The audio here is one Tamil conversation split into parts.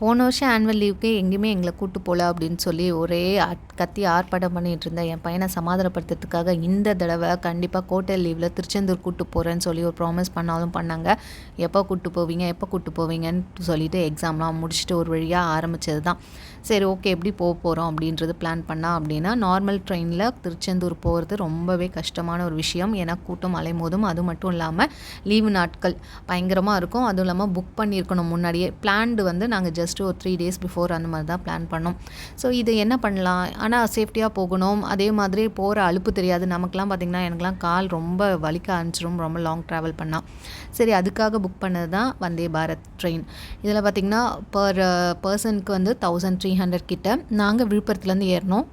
போன வருஷம் ஆனுவல் லீவுக்கு எங்கேயுமே எங்களை கூட்டு போகல அப்படின்னு சொல்லி ஒரே கத்தி ஆர்ப்பாட்டம் பண்ணிகிட்டு இருந்தேன். என் பையனை சமாதானப்படுத்துறதுக்காக இந்த தடவை கண்டிப்பாக கோட்டை லீவில் திருச்செந்தூர் கூட்டு போகிறேன்னு சொல்லி ஒரு ப்ராமிஸ் பண்ணாலும் பண்ணாங்க. எப்போ கூட்டு போவீங்க எப்போ கூட்டு போவீங்கன்னு சொல்லிட்டு எக்ஸாம்லாம் முடிச்சுட்டு ஒரு வழியாக ஆரம்பித்தது தான் சரி ஓகே எப்படி போக போகிறோம் அப்படின்றது பிளான் பண்ணால் அப்படின்னா நார்மல் ட்ரெயினில் திருச்செந்தூர் போகிறது ரொம்பவே கஷ்டமான ஒரு விஷயம். ஏன்னா கூட்டம் அலைமோதும். அது மட்டும் இல்லாமல் லீவு நாட்கள் பயங்கரமாக இருக்கும். அதுவும் இல்லாமல் புக் பண்ணியிருக்கணும் முன்னாடியே. பிளான்டு வந்து நாங்கள் ஜஸ்ட் ஒரு த்ரீ டேஸ் பிஃபோர் அந்த மாதிரி தான் பிளான் பண்ணோம். ஸோ இது என்ன பண்ணலாம்? ஆனால் சேஃப்டியாக போகணும். அதே மாதிரி போகிற அலுப்பு தெரியாது. நமக்குலாம் பார்த்திங்கன்னா எனக்குலாம் கால் ரொம்ப வலிக்க ஆரம்பிச்சிரும். ரொம்ப லாங் ட்ராவல் பண்ணால் சரி அதுக்காக புக் பண்ணது தான் வந்தே பாரத் ட்ரெயின் இதில் பார்த்திங்கன்னா பர் பர்சனுக்கு uh, வந்து தௌசண்ட் த்ரீ ஹண்ட்ரட் கிட்ட. நாங்கள் விழுப்புரத்துலேருந்து ஏறினோம்.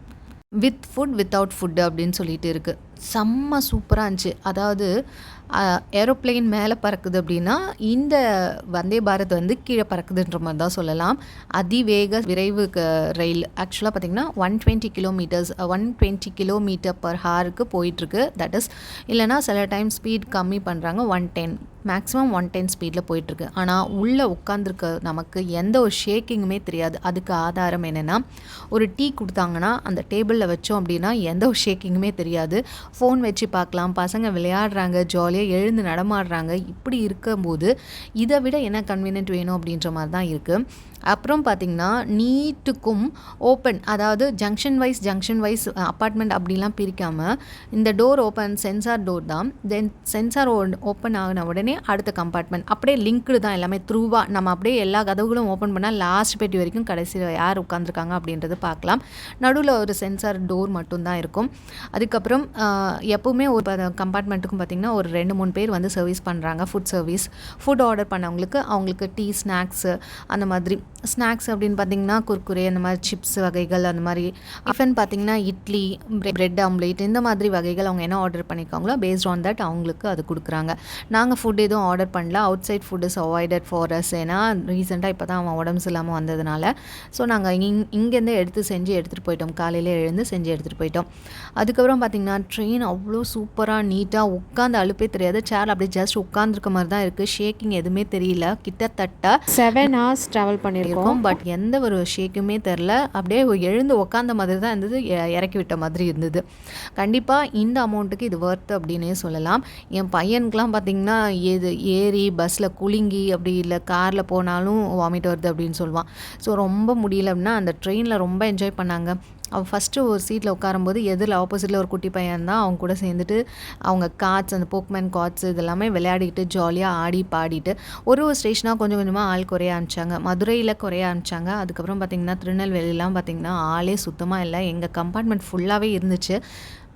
வித் ஃபுட் வித்தவுட் ஃபுட்டு அப்படின்னு சொல்லிட்டு இருக்குது செம்ம சூப்பராக இருந்துச்சு. அதாவது ஏரோப்ளேன் மேலே பறக்குது அப்படின்னா இந்த வந்தே பாரத் வந்து கீழே பறக்குதுன்ற மாதிரி தான் சொல்லலாம். அதிவேக விரைவு ரயில். ஆக்சுவலாக பார்த்திங்கன்னா one twenty kilometres one twenty kilometre per ஹாருக்கு போயிட்டுருக்கு தட் இஸ் இல்லைனா சில டைம் ஸ்பீட் கம்மி பண்ணுறாங்க one ten maximum one ten ஸ்பீடில் போயிட்டுருக்கு. ஆனால் உள்ளே உட்காந்துருக்க நமக்கு எந்த ஒரு ஷேக்கிங்குமே தெரியாது. அதுக்கு ஆதாரம் என்னென்னா ஒரு டீ கொடுத்தாங்கன்னா அந்த டேபிளில் வச்சோம் அப்படின்னா எந்த ஒரு ஷேக்கிங்குமே தெரியாது. ஃபோன் வச்சு பார்க்கலாம். பசங்க விளையாடுறாங்க. ஜாலியாக எழுந்து நடமாடுறாங்க. இப்படி இருக்கும்போது இதை விட என்ன கன்வீனியன்ட் வேணும் அப்படின்ற மாதிரி தான் இருக்குது அப்புறம் பார்த்திங்கன்னா நீட்டுக்கும் ஓப்பன் அதாவது junction wise junction wise apartment அப்படிலாம் பிரிக்காமல் இந்த டோர் ஓப்பன் சென்சார் டோர் தான். தென் சென்சார் ஓப்பன் ஆகின உடனே அடுத்த கம்பார்ட்மெண்ட் அப்படியே லிங்க்டு தான் எல்லாமே த்ரூவாக நம்ம அப்படியே எல்லா கதவுகளும் ஓப்பன் பண்ணால் லாஸ்ட் பெட்டி வரைக்கும் கடைசியில் யார் உட்காந்துருக்காங்க அப்படின்றது பார்க்கலாம். நடுவில் ஒரு சென்சார் டோர் மட்டும்தான் இருக்கும். அதுக்கப்புறம் எப்போவுமே எப்பவுமே ஒரு கம்பார்ட்மெண்ட்டுக்கும் பார்த்திங்கன்னா ஒரு ரெண்டு மூணு பேர் வந்து சர்வீஸ் பண்ணுறாங்க ஃபுட் சர்வீஸ் ஃபுட் ஆர்டர் பண்ணவங்களுக்கு அவங்களுக்கு டீ ஸ்நாக்ஸு அந்த மாதிரி. ஸ்நாக்ஸ் அப்படின்னு பார்த்தீங்கன்னா குர்குரே அந்த மாதிரி சிப்ஸ் வகைகள் அந்த மாதிரி. டிஃபன் பார்த்தீங்கன்னா இட்லி பிரெட் ஆம்லேட் இந்த மாதிரி வகைகள் அவங்க என்ன ஆர்டர் பண்ணியிருக்காங்களோ பேஸ்ட் ஆன் தட் அவங்களுக்கு அது கொடுக்குறாங்க. நாங்கள் ஃபுட் எதுவும் ஆர்டர் பண்ணல. Outside food is avoided for us ஏன்னா ரீசெண்டாக இப்போ தான் அவன் உடம்பு இல்லாமல் வந்ததுனால. ஸோ நாங்கள் இங் இங்கேருந்து எடுத்து செஞ்சு எடுத்துகிட்டு போயிட்டோம். காலையில் எழுந்து செஞ்சு எடுத்துகிட்டு போயிட்டோம். அதுக்கப்புறம் பார்த்தீங்கன்னா ட்ரெயின் அவ்வளோ சூப்பராக நீட்டாக உட்காந்து அலுப்பே தெரியாது. சேர் அப்படியே ஜஸ்ட் உட்காந்துருக்க மாதிரி தான் இருக்குது ஷேக்கிங் எதுவுமே தெரியல. கிட்டத்தட்ட செவன் ஹவர்ஸ் ட்ராவல் பண்ணியிருக்கோம். பட் எந்த ஒரு ஷேக்குமே தெரில அப்படியே எழுந்து உக்காந்த மாதிரி தான் இருந்தது. இறக்கி விட்ட மாதிரி இருந்தது. கண்டிப்பாக இந்த அமௌண்ட்டுக்கு இது ஒர்த் அப்படின்னே சொல்லலாம். என் பையனுக்குலாம் பார்த்தீங்கன்னா ஏது ஏறி பஸ்ஸில் குலுங்கி அப்படி இல்லை காரில் போனாலும் வாமிட் வருது அப்படின்னு சொல்லுவான். ஸோ ரொம்ப முடியல அப்படின்னா அந்த ட்ரெயினில் ரொம்ப என்ஜாய் பண்ணாங்க. அவள் ஃபஸ்ட்டு ஒரு சீட்டில் உட்காரும்போது எதிரில் ஆப்போசிட்டில் ஒரு குட்டி பையன் தான். அவங்க கூட சேர்ந்துட்டு அவங்க கார்ட்ஸ் அந்த போக்மேன் கார்ட்ஸ் இதெல்லாமே விளையாடிட்டு ஜாலியாக ஆடி பாடிட்டு ஒரு ஒரு ஸ்டேஷனாக கொஞ்சம் கொஞ்சமாக ஆள் குறைய ஆரம்பிச்சாங்க. மதுரையில் குறைய ஆரம்பிச்சாங்க. அதுக்கப்புறம் பார்த்திங்கன்னா திருநெல்வேலிலாம் பார்த்திங்கன்னா ஆளே சுத்தமாக இல்லை. எங்கள் கம்பார்ட்மெண்ட் ஃபுல்லாகவே இருந்துச்சு.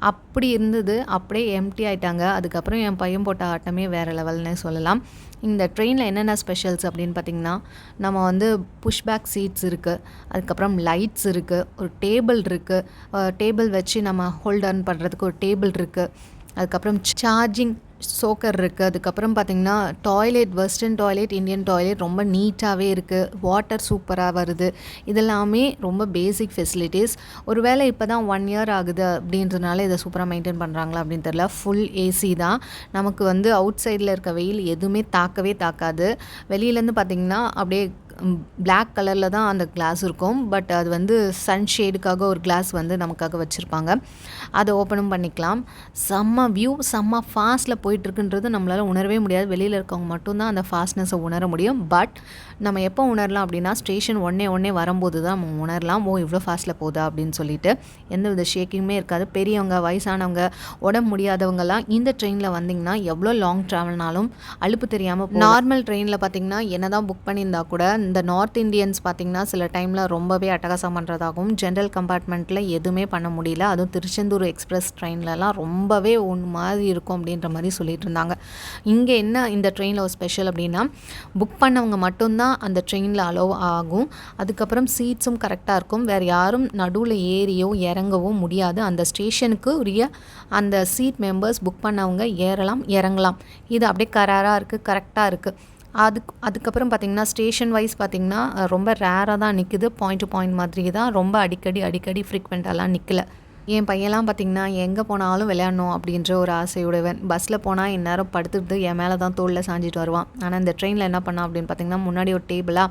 அப்படி இருந்தது அப்படியே எம்டி ஆயிட்டாங்க. அதுக்கப்புறம் என் பையன் போட்ட ஆட்டமே வேறு லெவல்னே சொல்லலாம். இந்த ட்ரெயினில் என்னென்ன ஸ்பெஷல்ஸ் அப்படின்னு பார்த்திங்கன்னா நம்ம வந்து புஷ்பேக் சீட்ஸ் இருக்குது அதுக்கப்புறம் லைட்ஸ் இருக்குது ஒரு டேபிள் இருக்குது டேபிள் வச்சு நம்ம ஹோல்டர்ன் பண்ணுறதுக்கு ஒரு டேபிள் இருக்குது அதுக்கப்புறம் சார்ஜிங் சோக்கர் இருக்குது அதுக்கப்புறம் பார்த்திங்கன்னா toilet western toilet Indian toilet ரொம்ப நீட்டாகவே இருக்குது வாட்டர் சூப்பராக வருது. இதெல்லாமே ரொம்ப பேசிக் ஃபெசிலிட்டிஸ் ஒருவேளை இப்போ தான் ஒன் இயர் ஆகுது அப்படின்றதுனால இதை சூப்பராக மெயின்டைன் பண்ணுறாங்களா அப்படின்னு தெரில ஃபுல் ஏசி தான். நமக்கு வந்து அவுட் சைடில் இருக்க வெயில் எதுவுமே தாக்கவே தாக்காது. வெளியிலேருந்து பார்த்திங்கன்னா அப்படியே பிளாக் கலரில் தான் அந்த கிளாஸ் இருக்கும். பட் அது வந்து சன் ஷேடுக்காக ஒரு கிளாஸ் வந்து நமக்காக வச்சுருப்பாங்க. அதை ஓப்பனும் பண்ணிக்கலாம். செம்ம வியூ செம்ம ஃபாஸ்ட்டில் போயிட்டுருக்குன்றது நம்மளால் உணரவே முடியாது. வெளியில் இருக்கவங்க மட்டும்தான் அந்த ஃபாஸ்ட்னஸை உணர முடியும். பட் நம்ம எப்போ உணரலாம் அப்படின்னா ஸ்டேஷன் ஒன்னே ஒன்னே வரும்போது தான் நம்ம உணரலாம். ஓ இவ்வளோ ஃபாஸ்ட்டில் போதா அப்படின்னு சொல்லிட்டு. எந்த வித ஷேக்கிங்குமே இருக்காது. பெரியவங்க வயசானவங்க உடம்பு முடியாதவங்கலாம் இந்த ட்ரெயினில் வந்தீங்கன்னா எவ்வளோ லாங் ட்ராவல்னாலும் அழுப்பு தெரியாமல் நார்மல் ட்ரெயினில் பார்த்தீங்கன்னா என்ன தான் புக் பண்ணியிருந்தா கூட இந்த நார்த் இந்தியன்ஸ் பார்த்திங்கன்னா சில டைமில் ரொம்பவே அட்டகாசம் பண்ணுறதாகவும் ஜென்ரல் கம்பார்ட்மெண்ட்டில் எதுவுமே பண்ண முடியல. அதுவும் திருச்செந்தூர் எக்ஸ்பிரஸ் ட்ரெயின்லலாம் ரொம்பவே ஒன்று மாதிரி இருக்கும் அப்படின்ற மாதிரி சொல்லிட்டு இருந்தாங்க. இங்கே என்ன இந்த ட்ரெயினில் ஒரு ஸ்பெஷல் அப்படின்னா புக் பண்ணவங்க மட்டும்தான் அந்த ட்ரெயினில் அலோவ் ஆகும். அதுக்கப்புறம் சீட்ஸும் கரெக்டாக இருக்கும். வேறு யாரும் நடுவில் ஏறியோ இறங்கவோ முடியாது. அந்த ஸ்டேஷனுக்கு உரிய அந்த சீட் மெம்பர்ஸ் புக் பண்ணவங்க ஏறலாம் இறங்கலாம். இது அப்படியே கராராக இருக்குது கரெக்டாக இருக்குது அதுக்கு அதுக்கப்புறம் பார்த்திங்கன்னா ஸ்டேஷன் வைஸ் பார்த்திங்கன்னா ரொம்ப ரேராக தான் நிற்குது பாயிண்ட் டு பாயிண்ட் மாதிரி தான் ரொம்ப அடிக்கடி அடிக்கடி ஃப்ரீக்வெண்ட்டாலாம் நிற்கல என் பையன்லாம் பார்த்திங்கன்னா எங்கே போனாலும் விளையாடணும் அப்படின்ற ஒரு ஆசையுடையவன். பஸ்ஸில் போனால் இந்நேரம் படுத்துட்டு என் மேலே தான் தோளில் சாஞ்சிட்டு வருவான். ஆனால் இந்த ட்ரெயினில் என்ன பண்ணான் அப்படின்னு பார்த்திங்கன்னா முன்னாடி ஒரு டேபிளாக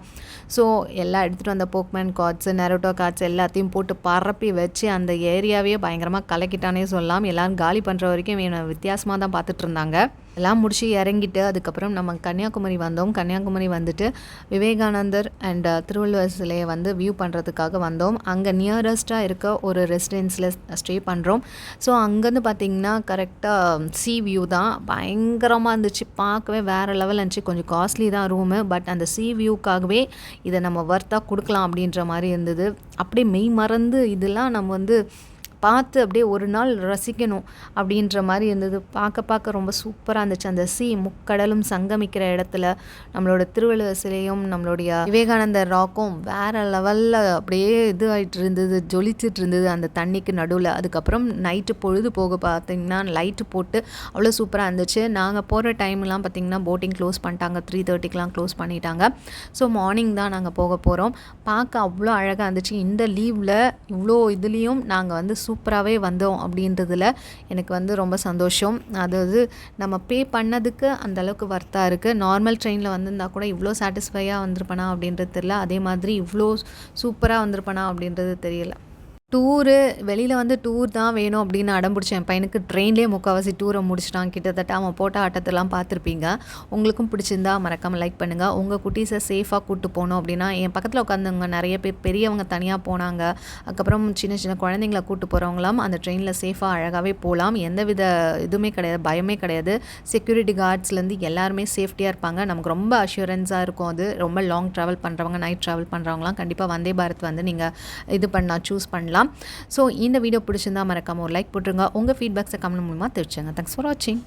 ஸோ எல்லாம் எடுத்துகிட்டு வந்த போக்மேன் கார்ட்ஸு நெரோட்டோ கார்ட்ஸ் எல்லாத்தையும் போட்டு பரப்பி வச்சு அந்த ஏரியாவே பயங்கரமாக கலக்கிட்டானே சொல்லலாம். எல்லோரும் காலி பண்ணுற வரைக்கும் இவனை வித்தியாசமாக தான் பார்த்துட்டு இருந்தாங்க. எல்லாம் முடிச்சு இறங்கிட்டு அதுக்கப்புறம் நம்ம கன்னியாகுமரி வந்தோம். கன்னியாகுமரி வந்துட்டு விவேகானந்தர் அண்ட் uh, திருவள்ளுவர் சிலையை வந்து வியூ பண்ணுறதுக்காக வந்தோம். அங்கே நியரஸ்ட்டாக இருக்க ஒரு ரெசிடென்ஸில் ஸ்டே பண்ணுறோம் ஸோ அங்கேருந்து பார்த்திங்கன்னா கரெக்டாக சி வியூ um, தான். பயங்கரமாக இருந்துச்சு. பார்க்கவே வேறு லெவல் இருந்துச்சு. கொஞ்சம் காஸ்ட்லி தான் ரூமு பட் அந்த சி வியூக்காகவே இதை நம்ம ஒர்த்தாக கொடுக்கலாம் அப்படின்ற மாதிரி இருந்தது. அப்படியே மெய் மறந்து இதெல்லாம் நம்ம வந்து பார்த்து அப்படியே ஒரு நாள் ரசிக்கணும் அப்படின்ற மாதிரி இருந்தது. பார்க்க பார்க்க ரொம்ப சூப்பராக இருந்துச்சு. அந்த சி முக்கடலும் சங்கமிக்கிற இடத்துல நம்மளோட திருவள்ளுவர் சிலையும் நம்மளுடைய விவேகானந்தர் ராக்கும் வேறு லெவலில் அப்படியே இது ஆகிட்டு இருந்தது ஜொலிச்சிட்டு இருந்தது அந்த தண்ணிக்கு நடுவில். அதுக்கப்புறம் நைட்டு பொழுது போக பார்த்திங்கன்னா லைட்டு போட்டு அவ்வளோ சூப்பராக இருந்துச்சு. நாங்கள் போகிற டைம்லாம் பார்த்திங்கன்னா போட்டிங் க்ளோஸ் பண்ணிட்டாங்க. த்ரீ தேர்ட்டிக்கெலாம் க்ளோஸ் பண்ணிட்டாங்க. ஸோ மார்னிங் தான் நாங்கள் போக போகிறோம் பார்க்க அவ்வளோ அழகாக இருந்துச்சு. இந்த லீவில் இவ்வளோ இதுலேயும் நாங்கள் வந்து சூப்பராகவே வந்தோம் அப்படின்றதுல எனக்கு வந்து ரொம்ப சந்தோஷம். அதாவது நம்ம பே பண்ணதுக்கு அந்த அளவுக்கு வர்த்தாக இருக்குது நார்மல் ட்ரெயினில் வந்திருந்தா கூட இவ்வளோ சாட்டிஸ்ஃபையாக வந்திருப்பனா அப்படின்றது தெரியல. அதே மாதிரி இவ்வளோ சூப்பராக வந்திருப்பனா அப்படின்றது தெரியல. டூரு வெளியில் வந்து டூர் தான் வேணும் அப்படின்னு அடம் பிடிச்சேன் என் பையனுக்கு ட்ரெயின்லேயே முக்கால்வாசி டூரை முடிச்சிட்டான். கிட்டத்தட்ட அவன் போட்ட ஆட்டத்தெல்லாம் பார்த்துருப்பீங்க. உங்களுக்கும் பிடிச்சிருந்தா மறக்காமல் லைக் பண்ணுங்கள் உங்கள் குட்டீஸை சேஃபாக கூப்பிட்டு போகணும் அப்படின்னா என் பக்கத்தில் உட்காந்தவங்க நிறைய பேர் பெரியவங்க தனியாக போனாங்க. அதுக்கப்புறம் சின்ன சின்ன குழந்தைங்கள கூப்பிட்டு போகிறவங்களாம் அந்த ட்ரெயினில் சேஃபாக அழகாகவே போகலாம். எந்தவித இதுவுமே கிடையாது பயமே கிடையாது. செக்யூரிட்டி கார்ட்ஸ்லேருந்து எல்லாருமே சேஃப்டியாக இருப்பாங்க. நமக்கு ரொம்ப அஷூரன்ஸாக இருக்கும் அது. ரொம்ப லாங் ட்ராவல் பண்ணுறவங்க நைட் ட்ராவல் பண்ணுறவங்களாம் கண்டிப்பாக வந்தே பாரத் வந்து நீங்கள் இது பண்ணலாம் சூஸ் பண்ணலாம். ஸோ இந்த வீடியோ பிடிச்சிருந்தா மறக்காமல் ஒரு லைக் போட்டுருங்க. உங்கள் ஃபீட்பேக்ஸை கமெண்ட் மூலமாக தெரிவிச்சுங்க தேங்க்ஸ் ஃபார் வாட்சிங்